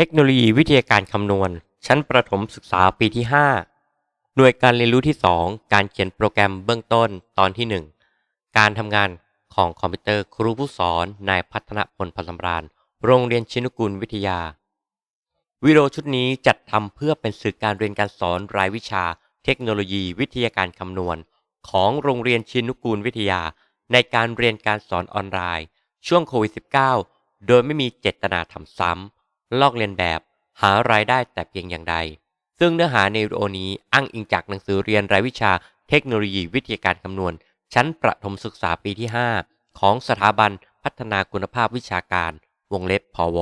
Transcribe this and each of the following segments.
เทคโนโลยีวิทยาการคำนวณ ชั้นประถมศึกษาปีที่ 5 หน่วยการเรียนรู้ที่ 2 การเขียนโปรแกรมเบื้องต้นตอนที่ 1 การทำงานของคอมพิวเตอร์ครูผู้สอนนายพัฒนพลพันธมรานโรงเรียนชินุกูลวิทยา วิดีโอชุดนี้จัดทำเพื่อเป็นสื่อการเรียนการสอนรายวิชา เทคโนโลยีวิทยาการคำนวณ ของโรงเรียนชินุกูลวิทยา ในการเรียนการสอนออนไลน์ ช่วงโควิด -19 โดยไม่มีเจตนาทำซ้ำ ลอกเลียนแบบ หารายได้แต่เพียงอย่างใด ซึ่งเนื้อหาในวิดีโอนี้อ้างอิงจากหนังสือเรียนรายวิชาเทคโนโลยีวิทยาการคำนวณ ชั้นประถมศึกษาปีที่ 5 ของสถาบันพัฒนาคุณภาพวิชาการ วงเล็บพอว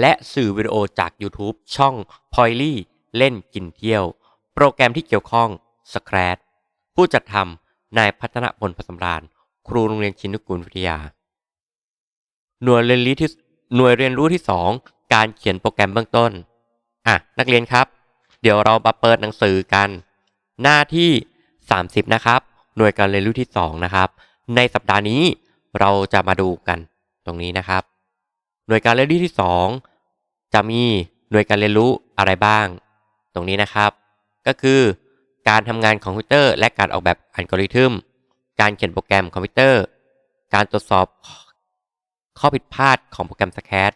และสื่อวิดีโอจาก YouTube ช่อง p o y l y เล่นกินเที่ยว โปรแกรมที่เกี่ยวข้อง s c r a t ผู้จัดทำนายพัฒนพลพสำราญครูโรงเรียนชินุกูลวิทยา หน่วยเรียนรู้ที่หน่วยเรียนรู้ที่2 การเขียนโปรแกรมเบื้องต้น อะ นักเรียนครับ เดี๋ยวเรามาเปิดหนังสือกัน หน้าที่ 30 นะครับ หน่วยการเรียนรู้ที่ 2 นะครับ ในสัปดาห์นี้เราจะมาดูกันตรงนี้นะครับ หน่วยการเรียนรู้ที่ 2 จะมีหน่วยการเรียนรู้อะไรบ้าง ตรงนี้นะครับ ก็คือ การทำงานของคอมพิวเตอร์ และการออกแบบอัลกอริทึม การเขียนโปรแกรมคอมพิวเตอร์ การตรวจสอบข้อผิดพลาดของโปรแกรมสแคร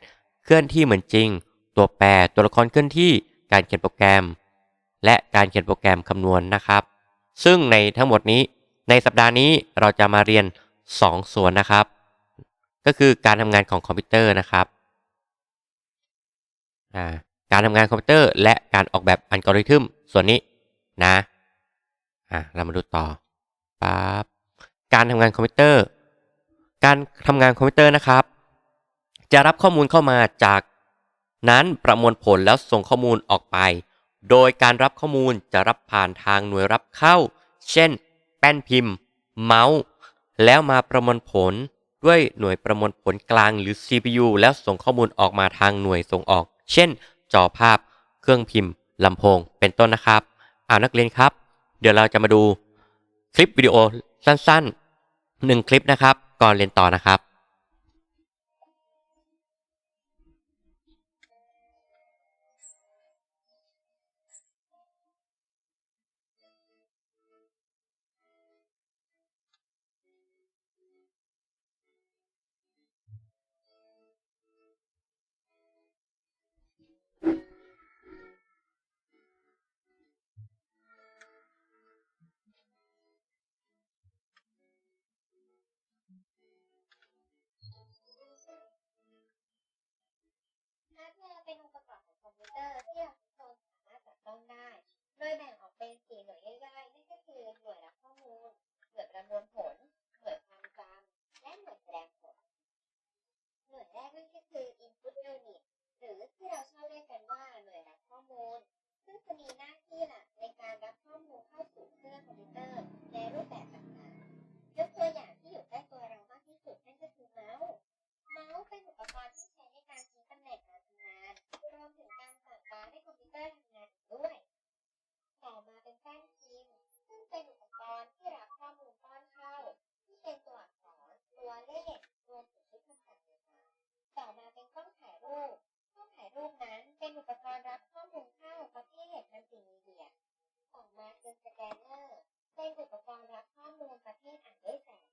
เคลื่อนที่เหมือนจริง ตัวแปรตัวละครเคลื่อนที่การเขียนโปรแกรม และการเขียนโปรแกรมคำนวณนะครับ ซึ่งในทั้งหมดนี้ในสัปดาห์นี้เราจะมาเรียน 2 ส่วนนะครับ ก็คือการทำงานของคอมพิวเตอร์นะครับการทำงานคอมพิวเตอร์และการออกแบบอัลกอริทึมส่วนนี้นะอะเรามาดูต่อปั๊บการทำงานคอมพิวเตอร์ การทำงานคอมพิวเตอร์นะครับ จะรับข้อมูลเข้ามาจาก นั้นประมวลผลแล้วส่งข้อมูลออกไป โดยการรับข้อมูลจะรับผ่านทางหน่วยรับเข้า เช่น แป้นพิมพ์ เมาส์ แล้วมาประมวลผลด้วยหน่วยประมวลผลกลางหรือ CPU แล้วส่งข้อมูลออกมาทางหน่วยส่งออก เช่น จอภาพ เครื่องพิมพ์ลำโพง เป็นต้นนะครับอ่านักเรียนครับ เดี๋ยวเราจะมาดูคลิปวิดีโอสั้นๆหนึ่งคลิปนะครับ ก่อนเรียนต่อนะครับ แวร์เป็นองค์ประกอบของคอมพิวเตอร์ที่ รูปนั้นเป็นอุปกรณ์รับข้อมูลเข้าประเภทมัลติมีเดีย ต่อมาคือสแกนเนอร์ เป็นอุปกรณ์รับข้อมูลประเภทอ่านด้วยแสง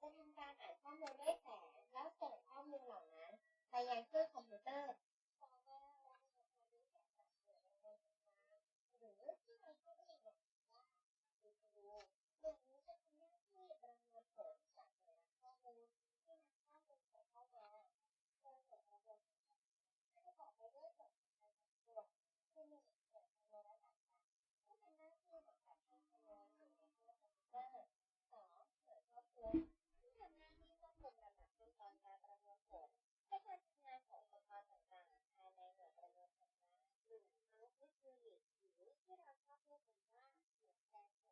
จะทำการอ่านข้อมูลด้วยแสงแล้วส่งข้อมูลเหล่านั้นไปยังเครื่องคอมพิวเตอร์ หรือที่เราชอบเรียกกันว่าหน่วยแ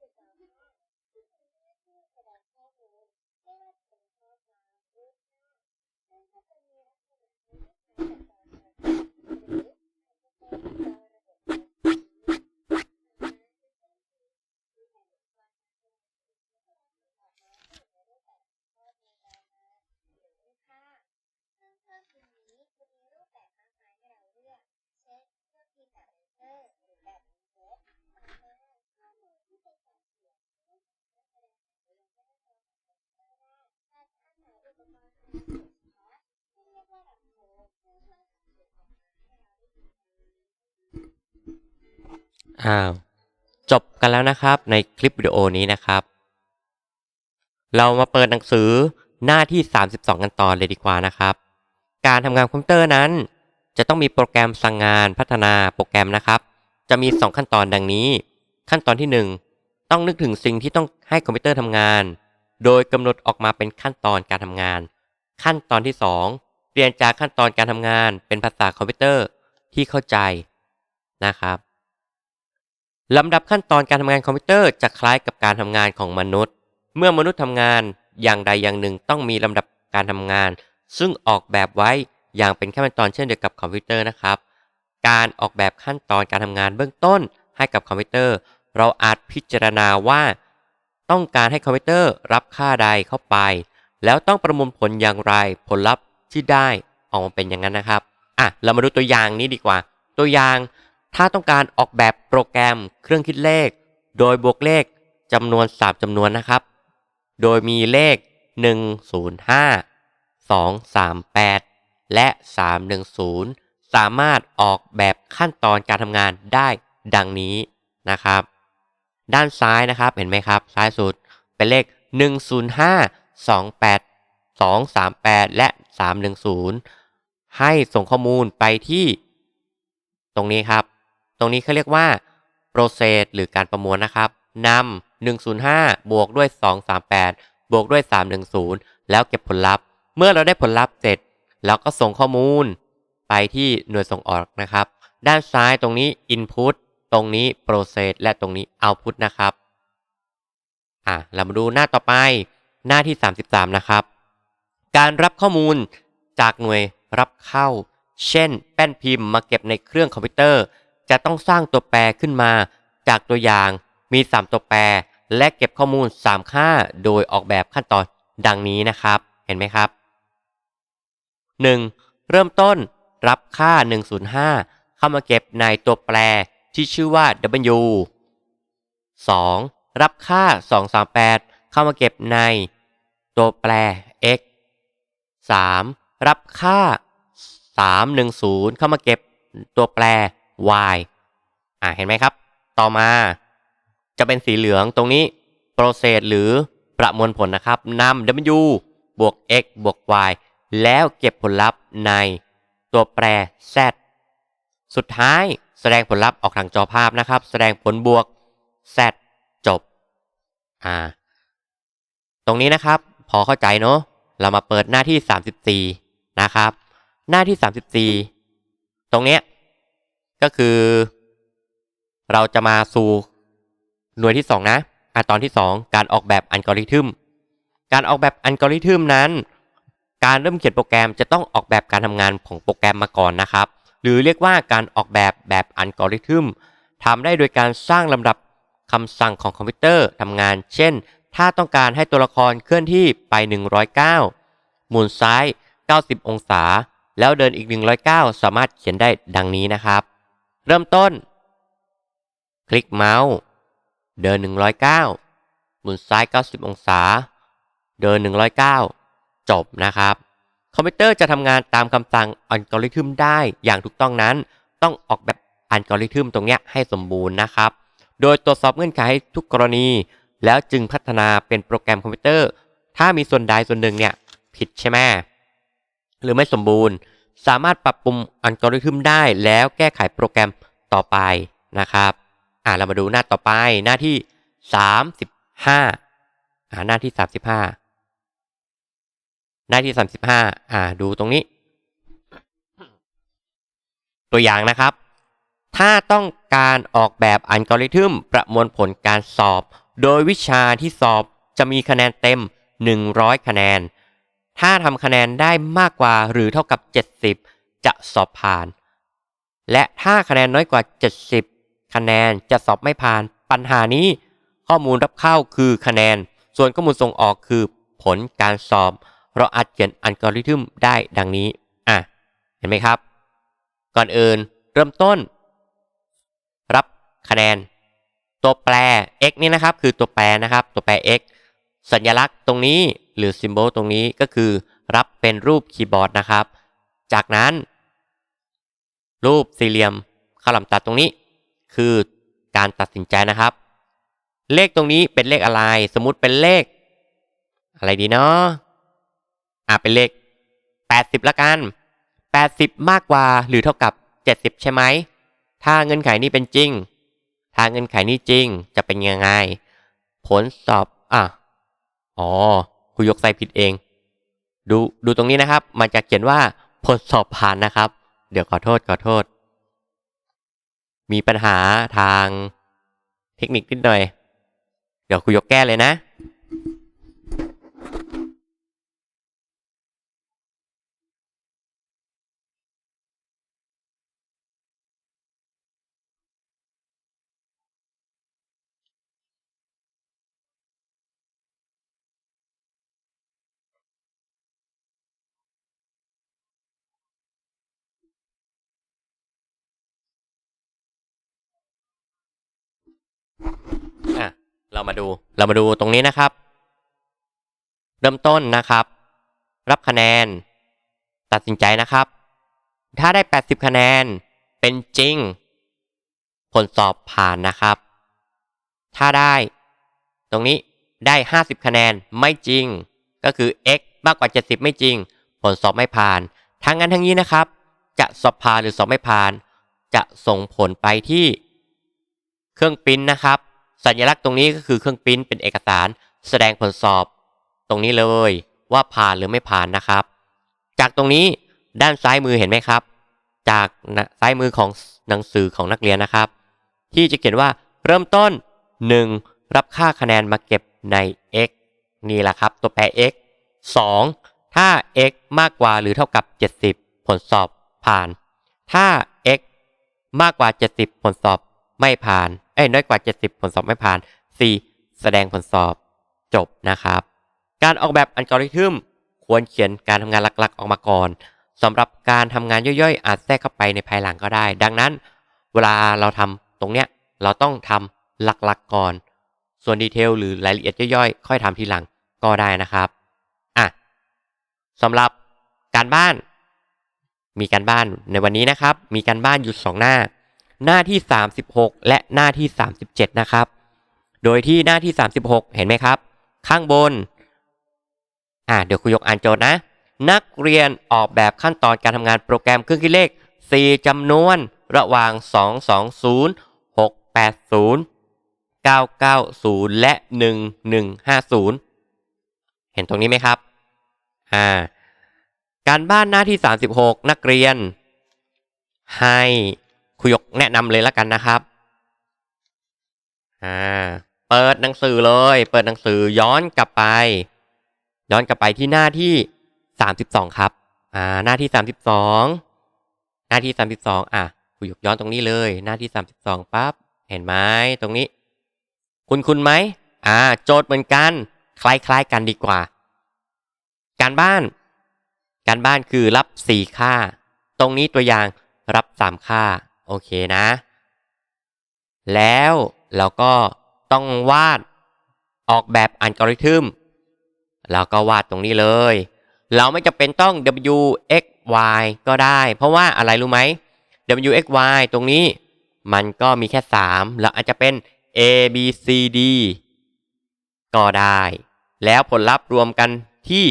สดงผลซึ่งมีหน้าที่แสดงผลลัพธ์ออกมาในรูปแบบต่างๆของการประมวล อ้าว จบกันแล้วนะครับในคลิปวิดีโอนี้นะครับ เรามาเปิดหนังสือหน้าที่ 32 กันต่อเลยดีกว่านะครับ การทำงานคอมพิวเตอร์นั้น จะต้องมีโปรแกรมสั่งงานพัฒนาโปรแกรมนะครับ จะมี 2 ขั้นตอนดังนี้ ขั้นตอนที่ 1 ต้องนึกถึงสิ่งที่ต้องให้คอมพิวเตอร์ทำงาน โดยกำหนดออกมาเป็นขั้นตอนการทำงาน ขั้นตอนที่ 2 เปลี่ยนจากขั้นตอนการทำงานเป็นภาษาคอมพิวเตอร์ที่เข้าใจนะครับลำดับขั้นตอนการทำงานคอมพิวเตอร์จะคล้ายกับการทำงานของมนุษย์ เมื่อมนุษย์ทำงานอย่างใดอย่างหนึ่งต้องมีลำดับการทำงาน ซึ่งออกแบบไว้อย่างเป็นขั้นตอนเช่นเดียวกับคอมพิวเตอร์นะครับ การออกแบบขั้นตอนการทำงานเบื้องต้นให้กับคอมพิวเตอร์ เราอาจพิจารณาว่า ต้องการให้คอมพิวเตอร์รับค่าใดเข้าไป แล้วต้องประมวลผลอย่างไร ผลลัพธ์ ที่ได้ออกมาเป็นอย่างนั้นนะครับอะเรามาดูตัวอย่างนี้ดีกว่า ตัวอย่างถ้าต้องการออกแบบโปรแกรมเครื่องคิดเลข โดยบวกเลขจำนวน3จำนวนนะครับ โดยมีเลข 105 238 และ 310 สามารถออกแบบขั้นตอนการทำงานได้ดังนี้นะครับ ด้านซ้ายนะครับเห็นไหมครับ ซ้ายสุดเป็นเลข 105 28 238 และ 310 ให้ส่งข้อมูลไปที่ ตรงนี้ครับ ตรงนี้เขาเรียกว่า process หรือการประมวลนะครับนำ105 บวกด้วย 238 บวกด้วย 310 แล้วเก็บผลลัพธ์ เมื่อเราได้ผลลัพธ์เสร็จเราก็ส่งข้อมูลไปที่หน่วยส่งออกนะครับ ด้านซ้ายตรงนี้ input ตรงนี้ process และตรงนี้ output นะครับ อะ เรามาดูหน้าต่อไป หน้าที่ 33 นะครับ การรับข้อมูลจากหน่วยรับเข้า เช่น แป้นพิมพ์มาเก็บในเครื่องคอมพิวเตอร์ จะต้องสร้างตัวแปรขึ้นมา จากตัวอย่างมี 3 ตัวแปร และเก็บข้อมูล 3 ค่า โดยออกแบบขั้นตอนดังนี้นะครับ เห็นไหมครับ 1. เริ่มต้นรับค่า 105 เข้ามาเก็บในตัวแปรที่ชื่อว่า W 2. รับค่า 238 เข้ามาเก็บใน ตัวแปร x 3. รับค่า 310 เข้ามาเก็บตัวแปร y อ่าเห็นไหมครับ ต่อมาจะเป็นสีเหลืองตรงนี้ process หรือประมวลผลนะครับนำ w บวก x บวก y แล้วเก็บผลลัพธ์ในตัวแปร z สุดท้ายแสดงผลลัพธ์ออกทางจอภาพนะครับ แสดงผลบวก z จบ อ่า ตรงนี้นะครับ พอเข้าใจเนาะ เรามาเปิดหน้าที่ 34 นะครับ หน้าที่ 34 ตรงเนี้ยก็คือ เราจะมาสู่หน่วยที่ 2 นะอะตอนที่ 2 การออกแบบอัลกอริทึม การออกแบบอัลกอริทึมนั้น การเริ่มเขียนโปรแกรมจะต้องออกแบบการทำงานของโปรแกรมมาก่อนนะครับ หรือเรียกว่าการออกแบบแบบอัลกอริทึมทำได้โดยการสร้างลำดับคำสั่งของคอมพิวเตอร์ทำงาน เช่น ถ้าต้องการให้ตัวละครเคลื่อนที่ไป 109 หมุนซ้าย 90 องศา แล้วเดินอีก 109 สามารถเขียนได้ดังนี้นะครับ เริ่มต้น คลิกเมาส์ เดิน 109 หมุนซ้าย 90 องศา เดิน 109 จบนะครับ คอมพิวเตอร์จะทำงานตามคำสั่งอัลกอริทึมได้อย่างถูกต้องนั้น ต้องออกแบบอัลกอริทึมตรงนี้ให้สมบูรณ์นะครับ โดยตรวจสอบเงื่อนไขทุกกรณี แล้วจึงพัฒนาเป็นโปรแกรมคอมพิวเตอร์ ถ้ามีส่วนใดส่วนหนึ่งเนี่ยผิดใช่ไหมหรือไม่สมบูรณ์ สามารถปรับปรุงอัลกอริทึมได้แล้วแก้ไขโปรแกรมต่อไปนะครับอ่าเรามาดูหน้าต่อไปหน้าที่ 35อ่าหน้าที่ 35 หน้าที่ 35อ่าดูตรงนี้ ตัวอย่างนะครับ ถ้าต้องการออกแบบอัลกอริทึมประมวลผลการสอบ โดยวิชาที่สอบจะมีคะแนนเต็ม 100 คะแนน ถ้าทำคะแนนได้มากกว่าหรือเท่ากับ 70 จะสอบผ่าน และถ้าคะแนนน้อยกว่า 70 คะแนนจะสอบไม่ผ่าน ปัญหานี้ ข้อมูลรับเข้าคือคะแนน ส่วนข้อมูลส่งออกคือผลการสอบ เราอาจเขียนอัลกอริทึมได้ดังนี้ อะ เห็นไหมครับ ก่อนอื่นเริ่มต้น รับคะแนน ตัวแปร x นี่นะครับคือตัวแปรนะครับ ตัวแปร x สัญลักษณ์ตรงนี้หรือ symbol ตรงนี้ก็คือรับเป็นรูปคีย์บอร์ดนะครับ จากนั้น รูปสี่เหลี่ยมข้าลามตัดตรงนี้ คือการตัดสินใจนะครับ เลขตรงนี้เป็นเลขอะไร สมมุติเป็นเลข อะไรดีเนาะอะเป็นเลข 80 ละกัน 80 มากกว่าหรือเท่ากับ 70 ใช่ไหม ถ้าเงื่อนไขนี้เป็นจริง ถ้าเงื่อนไขนี้จริงจะเป็นยังไง ผลสอบอะอ๋อคุยกใส่ผิดเอง ดูดูตรงนี้นะครับ มันจะเขียนว่าผลสอบผ่านนะครับ เดี๋ยวขอโทษขอโทษ มีปัญหาทางเทคนิคนิดหน่อย เดี๋ยวคุยกแก้เลยนะ เรามาดูเรามาดูตรงนี้นะครับ เริ่มต้นนะครับ รับคะแนน ตัดสินใจนะครับ ถ้าได้ 80 คะแนนเป็นจริง ผลสอบผ่านนะครับ ถ้าได้ ตรงนี้ได้ 50 คะแนนไม่จริง ก็คือ x มากกว่า 70 ไม่จริง ผลสอบไม่ผ่าน ทั้งนั้นทั้งนี้นะครับ จะสอบผ่านหรือสอบไม่ผ่าน จะส่งผลไปที่ เครื่องปริ้นนะครับ สัญลักษณ์ตรงนี้ก็คือเครื่องปริ้นเป็นเอกสาร แสดงผลสอบ ตรงนี้เลยว่าผ่านหรือไม่ผ่านนะครับ จากตรงนี้ด้านซ้ายมือเห็นไหมครับ จากซ้ายมือของหนังสือของนักเรียนนะครับ ที่จะเขียนว่าเริ่มต้น 1. รับค่าคะแนนมาเก็บใน x นี่แหละครับ ตัวแปร x 2. ถ้า x มากกว่าหรือเท่ากับ 70 ผลสอบผ่าน ถ้า x มากกว่า 70 ผลสอบ ไม่ผ่าน เอ้ยน้อยกว่า 70 ผลสอบไม่ผ่าน 4. แสดงผลสอบจบนะครับ การออกแบบอัลกอริทึมควรเขียนการทำงานหลักๆ ออกมาก่อนสำหรับการทำงานย่อยๆ อาจแทรกเข้าไปในภายหลังก็ได้ ดังนั้น เวลาเราทำตรงเนี้ยเราต้องทำหลักๆก่อน ส่วนดีเทลหรือรายละเอียดย่อยๆ ค่อยทำทีหลังก็ได้นะครับอะสำหรับการบ้าน มีการบ้านในวันนี้นะครับ มีการบ้านอยู่สองหน้า หน้าที่ 36 และหน้าที่ 37 นะครับ โดยที่หน้าที่ 36 เห็นไหมครับ ข้างบน อ่าเดี๋ยวครูยกอ่านโจทย์นะ นักเรียนออกแบบขั้นตอนการทำงานโปรแกรมเครื่องคิดเลข 4จำนวนระหว่าง 220 680 990 และ 1150 เห็นตรงนี้ไหมครับ อ่า การบ้านหน้าที่ 36 นักเรียน ให้ ครูยกแนะนำเลยแล้วกันนะครับอ่าเปิดหนังสือเลย เปิดหนังสือย้อนกลับไป ย้อนกลับไปที่หน้าที่32ครับ อ่า หน้าที่32หน้าที่32อะครูยกย้อนตรงนี้เลย หน้าที่32ปั๊บเห็นไหมตรงนี้ คุณคุณไหมอ่า โจทย์เหมือนกัน คล้ายๆกันดีกว่า การบ้าน การบ้านคือรับ4ค่า ตรงนี้ตัวอย่างรับ3ค่า โอเคนะ แล้วเราก็ต้องวาดออกแบบอัลกอริทึมเราก็วาดตรงนี้เลย เราไม่จำเป็นต้อง w x y ก็ได้ เพราะว่าอะไรรู้ไหม w x y ตรงนี้มันก็มีแค่3แล้วอาจจะเป็น a b c d ก็ได้ แล้วผลลัพธ์รวมกันที่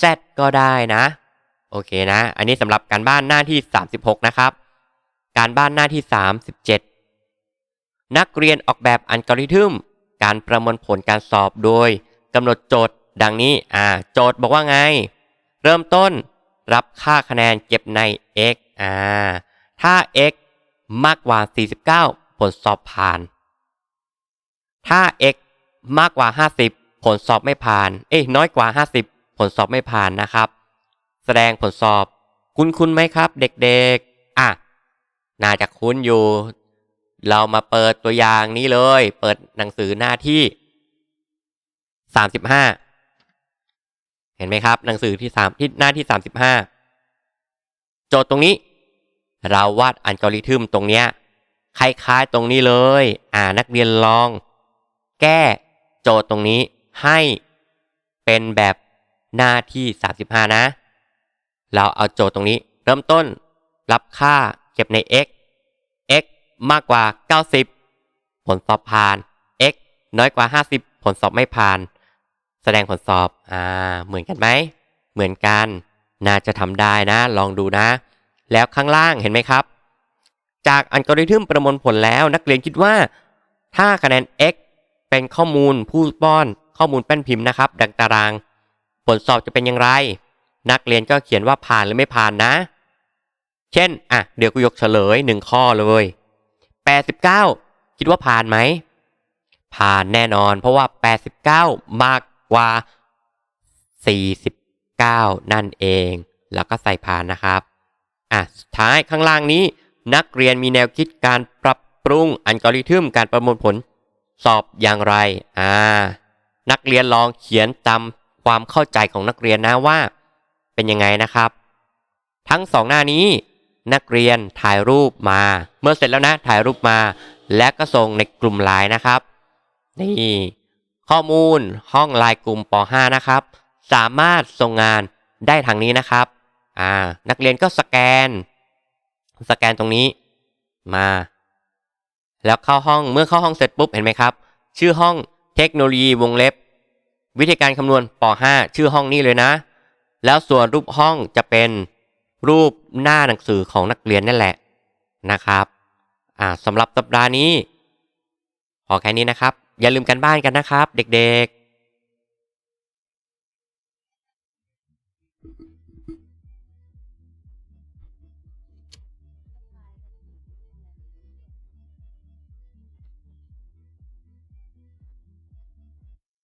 z ก็ได้นะ โอเคนะ อันนี้สำหรับการบ้านหน้าที่ 36 นะครับ การบ้านหน้าที่ 37 นักเรียนออกแบบอัลกอริทึม การประมวลผลการสอบโดยกำหนดโจทย์ ดังนี้ อ่า โจทย์บอกว่าไง เริ่มต้นรับค่าคะแนนเก็บใน x อ่า ถ้า x มากกว่า 49 ผลสอบผ่าน ถ้า x มากกว่า 50 ผลสอบไม่ผ่าน เอ้ยน้อยกว่า 50 ผลสอบไม่ผ่านนะครับ แสดงผลสอบ คุณคุณไหมครับ เด็กๆ อะ น่าจะคุ้นอยู่ เรามาเปิดตัวอย่างนี้เลย เปิดหนังสือหน้าที่35เห็นไหมครับ หนังสือที่3ที่หน้าที่35โจทย์ตรงนี้ เราวาดอัลกอริทึมตรงเนี้ยคล้ายๆตรงนี้เลย อ่านักเรียนลอง แก้โจทย์ตรงนี้ให้เป็นแบบหน้าที่ 35 นะ เราเอาโจทย์ตรงนี้ เริ่มต้นรับค่า เก็บใน x x มากกว่า 90 ผลสอบผ่าน x น้อยกว่า 50 ผลสอบไม่ผ่าน แสดงผลสอบ อ่า เหมือนกันไหม เหมือนกัน น่าจะทำได้นะ ลองดูนะ แล้วข้างล่างเห็นไหมครับ จากอัลกอริทึมประมวลผลแล้วนักเรียนคิดว่า ถ้าคะแนน x เป็นข้อมูลผู้ป้อนข้อมูลแป้นพิมพ์นะครับ ดังตาราง ผลสอบจะเป็นอย่างไร นักเรียนก็เขียนว่าผ่านหรือไม่ผ่านนะ เช่น อะ เดี๋ยวกูยกเฉลยหนึ่งข้อเลย 89 คิดว่าผ่านไหม ผ่านแน่นอน เพราะว่า 89 มากกว่า 49 นั่นเอง แล้วก็ใส่ผ่านนะครับ อะ สุดท้ายข้างล่างนี้ นักเรียนมีแนวคิดการปรับปรุงอัลกอริทึมการประมวลผล สอบอย่างไร อ่า นักเรียนลองเขียนตามความเข้าใจของนักเรียนนะว่า เป็นยังไงนะครับ ทั้งสองหน้านี้ นักเรียนถ่ายรูปมา เมื่อเสร็จแล้วนะถ่ายรูปมา และก็ส่งในกลุ่มไลน์นะครับ นี่ข้อมูลห้องไลน์กลุ่มป .5 นะครับ สามารถส่งงานได้ทางนี้นะครับอ่านักเรียนก็สแกน สแกนตรงนี้มา แล้วเข้าห้องเมื่อเข้าห้องเสร็จปุ๊บเห็นไหมครับ ชื่อห้องเทคโนโลยีวงเล็บ วิธีการคำนวณป .5 ชื่อห้องนี้เลยนะ แล้วส่วนรูปห้องจะเป็น รูปหน้าหนังสือของนักเรียนนั่นแหละนะครับอ่าสำหรับสัปดาห์นี้พอแค่นี้นะครับ อย่าลืมกันบ้านกันนะครับ เด็กๆ